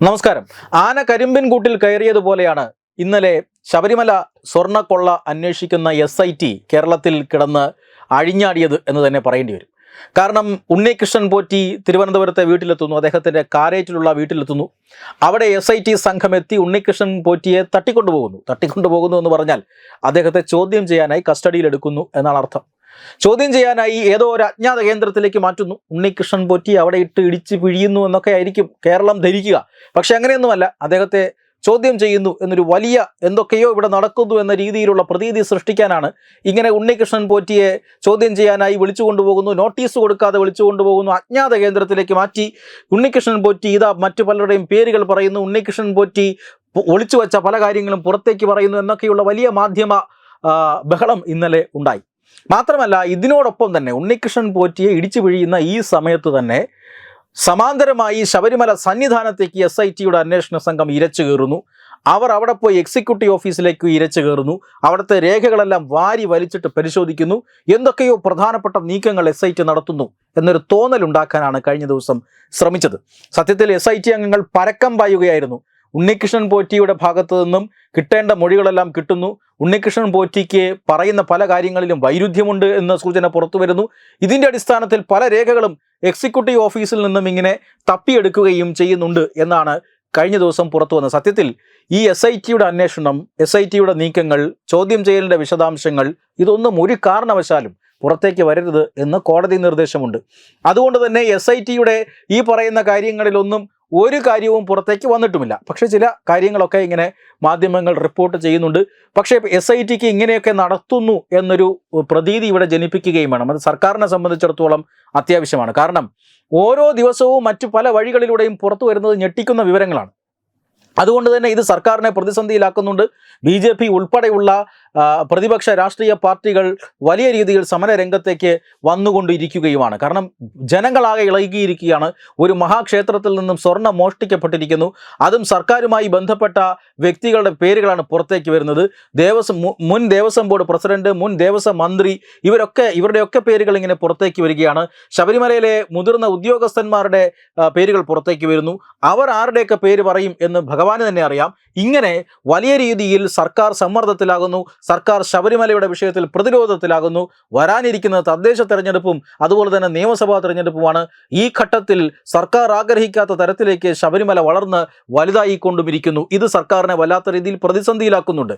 നമസ്കാരം. ആന കരിമ്പിൻ കൂട്ടിൽ കയറിയതുപോലെയാണ് ഇന്നലെ ശബരിമല സ്വർണക്കൊള്ള അന്വേഷിക്കുന്ന എസ് ഐ ടി കേരളത്തിൽ കിടന്ന് അഴിഞ്ഞാടിയത് എന്ന് തന്നെ പറയേണ്ടി വരും. കാരണം ഉണ്ണികൃഷ്ണൻ പോറ്റി തിരുവനന്തപുരത്തെ വീട്ടിലെത്തുന്നു അദ്ദേഹത്തിന്റെ കാരേറ്റിലുള്ള വീട്ടിലെത്തുന്നു. അവിടെ എസ് ഐ ടി സംഘം എത്തി ഉണ്ണികൃഷ്ണൻ പോറ്റിയെ തട്ടിക്കൊണ്ടുപോകുന്നു. തട്ടിക്കൊണ്ടുപോകുന്നു എന്ന് പറഞ്ഞാൽ അദ്ദേഹത്തെ ചോദ്യം ചെയ്യാനായി കസ്റ്റഡിയിലെടുക്കുന്നു എന്നാണ് അർത്ഥം. ചോദ്യം ചെയ്യാനായി ഏതോ ഒരു അജ്ഞാത കേന്ദ്രത്തിലേക്ക് മാറ്റുന്നു. ഉണ്ണികൃഷ്ണൻ പോറ്റി അവിടെ ഇട്ട് ഇടിച്ച് പിഴിയുന്നു എന്നൊക്കെ ആയിരിക്കും കേരളം ധരിക്കുക. പക്ഷെ അങ്ങനെയൊന്നുമല്ല. അദ്ദേഹത്തെ ചോദ്യം ചെയ്യുന്നു എന്നൊരു വലിയ എന്തൊക്കെയോ ഇവിടെ നടക്കുന്നു എന്ന രീതിയിലുള്ള പ്രതീതി സൃഷ്ടിക്കാനാണ് ഇങ്ങനെ ഉണ്ണികൃഷ്ണൻ പോറ്റിയെ ചോദ്യം ചെയ്യാനായി വിളിച്ചു കൊണ്ടുപോകുന്നു. നോട്ടീസ് കൊടുക്കാതെ വിളിച്ചു കൊണ്ടുപോകുന്നു. അജ്ഞാത കേന്ദ്രത്തിലേക്ക് മാറ്റി ഉണ്ണികൃഷ്ണൻ പോറ്റി. ഇതാ മറ്റു പലരുടെയും പേരുകൾ പറയുന്നു. ഉണ്ണികൃഷ്ണൻ പോറ്റി ഒളിച്ചു വച്ച പല കാര്യങ്ങളും പുറത്തേക്ക് പറയുന്നു എന്നൊക്കെയുള്ള വലിയ മാധ്യമ ബഹളം ഇന്നലെ ഉണ്ടായി. മാത്രമല്ല ഇതിനോടൊപ്പം തന്നെ ഉണ്ണികൃഷ്ണൻ പോറ്റിയെ ഇടിച്ചു പിഴിയുന്ന ഈ സമയത്ത് തന്നെ സമാന്തരമായി ശബരിമല സന്നിധാനത്തേക്ക് എസ് ഐ ടിയുടെ അന്വേഷണ സംഘം ഇരച്ചു കയറുന്നു. അവർ അവിടെ പോയി എക്സിക്യൂട്ടീവ് ഓഫീസിലേക്ക് ഇരച്ചു കയറുന്നു. അവിടുത്തെ രേഖകളെല്ലാം വാരി വലിച്ചിട്ട് പരിശോധിക്കുന്നു. എന്തൊക്കെയോ പ്രധാനപ്പെട്ട നീക്കങ്ങൾ എസ് ഐ ടി നടത്തുന്നു എന്നൊരു തോന്നലുണ്ടാക്കാനാണ് കഴിഞ്ഞ ദിവസം ശ്രമിച്ചത്. സത്യത്തിൽ എസ് ഐ ടി അംഗങ്ങൾ പരക്കം പായുകയായിരുന്നു. ഉണ്ണികൃഷ്ണൻ പോറ്റിയുടെ ഭാഗത്തു നിന്നും കിട്ടേണ്ട മൊഴികളെല്ലാം കിട്ടുന്നു. ഉണ്ണികൃഷ്ണൻ പോറ്റിക്ക് പറയുന്ന പല കാര്യങ്ങളിലും വൈരുദ്ധ്യമുണ്ട് എന്ന സൂചന പുറത്തു വരുന്നു. ഇതിന്റെ അടിസ്ഥാനത്തിൽ പല രേഖകളും എക്സിക്യൂട്ടീവ് ഓഫീസിൽ നിന്നും ഇങ്ങനെ തപ്പിയെടുക്കുകയും ചെയ്യുന്നുണ്ട് എന്നാണ് കഴിഞ്ഞ ദിവസം പുറത്തു വന്നത് സത്യത്തിൽ. ഈ എസ് ഐ ടിയുടെ അന്വേഷണം എസ് ഐ ടിയുടെ നീക്കങ്ങൾ ചോദ്യം ചെയ്യലിന്റെ വിശദാംശങ്ങൾ ഇതൊന്നും ഒരു കാരണവശാലും പുറത്തേക്ക് വരരുത് എന്ന് കോടതി നിർദ്ദേശമുണ്ട്. അതുകൊണ്ട് തന്നെ എസ് ഐ ടിയുടെ ഈ പറയുന്ന കാര്യങ്ങളിലൊന്നും ഒരു കാര്യവും പുറത്തേക്ക് വന്നിട്ടുമില്ല. പക്ഷേ ചില കാര്യങ്ങളൊക്കെ ഇങ്ങനെ മാധ്യമങ്ങൾ റിപ്പോർട്ട് ചെയ്യുന്നുണ്ട്. പക്ഷേ എസ് ഐ ടിക്ക് ഇങ്ങനെയൊക്കെ നടത്തുന്നു എന്നൊരു പ്രതീതി ഇവിടെ ജനിപ്പിക്കുകയും വേണം. അത് സർക്കാരിനെ സംബന്ധിച്ചിടത്തോളം അത്യാവശ്യമാണ്. കാരണം ഓരോ ദിവസവും മറ്റു പല വഴികളിലൂടെയും പുറത്തു വരുന്നത് ഞെട്ടിക്കുന്ന വിവരങ്ങളാണ്. അതുകൊണ്ട് തന്നെ ഇത് സർക്കാരിനെ പ്രതിസന്ധിയിലാക്കുന്നുണ്ട്. ബി ജെ പി ഉൾപ്പെടെയുള്ള പ്രതിപക്ഷ രാഷ്ട്രീയ പാർട്ടികൾ വലിയ രീതിയിൽ സമര രംഗത്തേക്ക് വന്നുകൊണ്ടിരിക്കുകയുമാണ്. കാരണം ജനങ്ങളാകെ ഇളകിയിരിക്കുകയാണ്. ഒരു മഹാക്ഷേത്രത്തിൽ നിന്നും സ്വർണം മോഷ്ടിക്കപ്പെട്ടിരിക്കുന്നു. അതും സർക്കാരുമായി ബന്ധപ്പെട്ട വ്യക്തികളുടെ പേരുകളാണ് പുറത്തേക്ക് വരുന്നത്. ദേവസ്വം മുൻ ദേവസ്വം ബോർഡ് പ്രസിഡന്റ് മുൻ ദേവസ്വം മന്ത്രി ഇവരൊക്കെ ഇവരുടെയൊക്കെ പേരുകൾ ഇങ്ങനെ പുറത്തേക്ക് വരികയാണ്. ശബരിമലയിലെ മുതിർന്ന ഉദ്യോഗസ്ഥന്മാരുടെ പേരുകൾ പുറത്തേക്ക് വരുന്നു. അവർ ആരുടെയൊക്കെ പേര് പറയും എന്ന് ഭഗവാന് തന്നെ അറിയാം. ഇങ്ങനെ വലിയ രീതിയിൽ സർക്കാർ സമ്മർദ്ദത്തിലാകുന്നു സർക്കാർ ശബരിമലയുടെ വിഷയത്തിൽ പ്രതിരോധത്തിലാകുന്നു വരാനിരിക്കുന്ന തദ്ദേശ തെരഞ്ഞെടുപ്പും അതുപോലെ തന്നെ നിയമസഭാ തെരഞ്ഞെടുപ്പുമാണ് ഈ ഘട്ടത്തിൽ സർക്കാർ ആഗ്രഹിക്കാത്ത തരത്തിലേക്ക് ശബരിമല വളർന്ന് വലുതായിക്കൊണ്ടുമിരിക്കുന്നു ഇത് സർക്കാരിനെ വല്ലാത്ത രീതിയിൽ പ്രതിസന്ധിയിലാക്കുന്നുണ്ട്.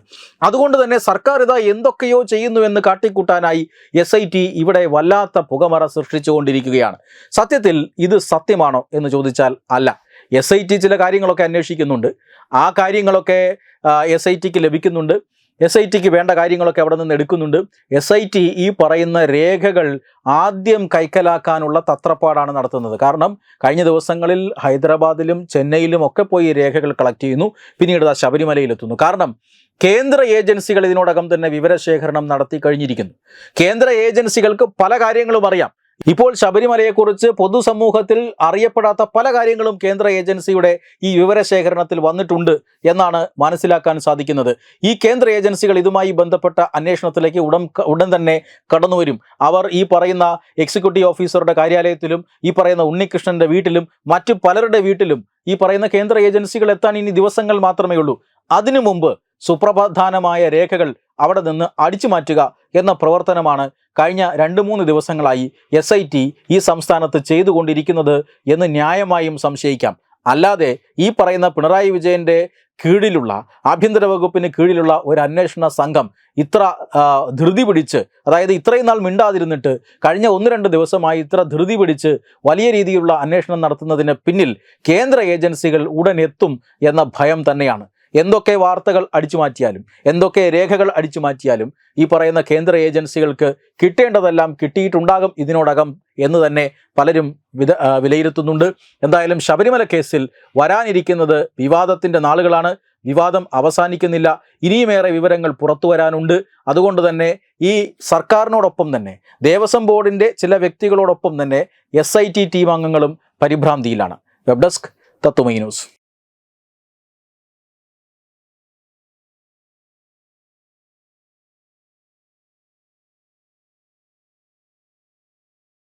അതുകൊണ്ട് തന്നെ സർക്കാർ ഇതാ എന്തൊക്കെയോ ചെയ്യുന്നു എന്ന് കാട്ടിക്കൂട്ടാനായി എസ് ഇവിടെ വല്ലാത്ത പുകമറ സൃഷ്ടിച്ചുകൊണ്ടിരിക്കുകയാണ്. സത്യത്തിൽ ഇത് സത്യമാണോ എന്ന് ചോദിച്ചാൽ അല്ല. എസ് ഐ ടി ചില കാര്യങ്ങളൊക്കെ അന്വേഷിക്കുന്നുണ്ട്. ആ കാര്യങ്ങളൊക്കെ എസ് ഐ ടിക്ക് ലഭിക്കുന്നുണ്ട്. എസ് ഐ ടിക്ക് വേണ്ട കാര്യങ്ങളൊക്കെ അവിടെ നിന്ന് എടുക്കുന്നുണ്ട്. എസ് ഐ ടി ഈ പറയുന്ന രേഖകൾ ആദ്യം കൈക്കലാക്കാനുള്ള തത്രപ്പാടാണ് നടത്തുന്നത്. കാരണം കഴിഞ്ഞ ദിവസങ്ങളിൽ ഹൈദരാബാദിലും ചെന്നൈയിലും ഒക്കെ പോയി രേഖകൾ കളക്ട് ചെയ്യുന്നു. പിന്നീട് ദാ ശബരിമലയിലെത്തുന്നു. കാരണം കേന്ദ്ര ഏജൻസികൾ ഇതിനോടകം തന്നെ വിവരശേഖരണം നടത്തി കഴിഞ്ഞിരിക്കുന്നു. കേന്ദ്ര ഏജൻസികൾക്ക് പല കാര്യങ്ങളും അറിയാം. ഇപ്പോൾ ശബരിമലയെക്കുറിച്ച് പൊതുസമൂഹത്തിൽ അറിയപ്പെടാത്ത പല കാര്യങ്ങളും കേന്ദ്ര ഏജൻസിയുടെ ഈ വിവരശേഖരണത്തിൽ വന്നിട്ടുണ്ട് എന്നാണ് മനസ്സിലാക്കാൻ സാധിക്കുന്നത്. ഈ കേന്ദ്ര ഏജൻസികൾ ഇതുമായി ബന്ധപ്പെട്ട അന്വേഷണത്തിലേക്ക് ഉടൻ ഉടൻ തന്നെ കടന്നുവരും അവർ ഈ പറയുന്ന എക്സിക്യൂട്ടീവ് ഓഫീസറുടെ കാര്യാലയത്തിലും ഈ പറയുന്ന ഉണ്ണികൃഷ്ണന്റെ വീട്ടിലും മറ്റു പലരുടെ വീട്ടിലും ഈ പറയുന്ന കേന്ദ്ര ഏജൻസികൾ എത്താൻ ഇനി ദിവസങ്ങൾ മാത്രമേ ഉള്ളൂ അതിനു മുമ്പ് സുപ്രധാനമായ രേഖകൾ അവിടെ നിന്ന് അടിച്ചു മാറ്റുക എന്ന പ്രവർത്തനമാണ് കഴിഞ്ഞ രണ്ട് മൂന്ന് ദിവസങ്ങളായി എസ് ഐ ടി ഈ സംസ്ഥാനത്ത് ചെയ്തുകൊണ്ടിരിക്കുന്നത് എന്ന് ന്യായമായും സംശയിക്കാം. അല്ലാതെ ഈ പറയുന്ന പിണറായി വിജയന്റെ കീഴിലുള്ള ആഭ്യന്തര വകുപ്പിന് കീഴിലുള്ള ഒരു അന്വേഷണ സംഘം ഇത്ര ധൃതി പിടിച്ച് അതായത് ഇത്രയും നാൾ മിണ്ടാതിരുന്നിട്ട് കഴിഞ്ഞ ഒന്ന് രണ്ട് ദിവസമായി ഇത്ര ധൃതി പിടിച്ച് വലിയ രീതിയിലുള്ള അന്വേഷണം നടത്തുന്നതിന് പിന്നിൽ കേന്ദ്ര ഏജൻസികൾ ഉടനെത്തും എന്ന ഭയം തന്നെയാണ്. എന്തൊക്കെ വാർത്തകൾ അടിച്ചു മാറ്റിയാലും എന്തൊക്കെ രേഖകൾ അടിച്ചു മാറ്റിയാലും ഈ പറയുന്ന കേന്ദ്ര ഏജൻസികൾക്ക് കിട്ടേണ്ടതെല്ലാം കിട്ടിയിട്ടുണ്ടാകും ഇതിനോടകം എന്ന് തന്നെ പലരും വിത വിലയിരുത്തുന്നുണ്ട്. എന്തായാലും ശബരിമല കേസിൽ വരാനിരിക്കുന്നത് വിവാദത്തിന്റെ നാളുകളാണ്. വിവാദം അവസാനിക്കുന്നില്ല. ഇനിയുമേറെ വിവരങ്ങൾ പുറത്തു വരാനുണ്ട്. അതുകൊണ്ട് തന്നെ ഈ സർക്കാരിനോടൊപ്പം തന്നെ ദേവസ്വം ബോർഡിന്റെ ചില വ്യക്തികളോടൊപ്പം തന്നെ എസ് ഐ ടി ടീം അംഗങ്ങളും പരിഭ്രാന്തിയിലാണ്. Web desk Tatvamayi news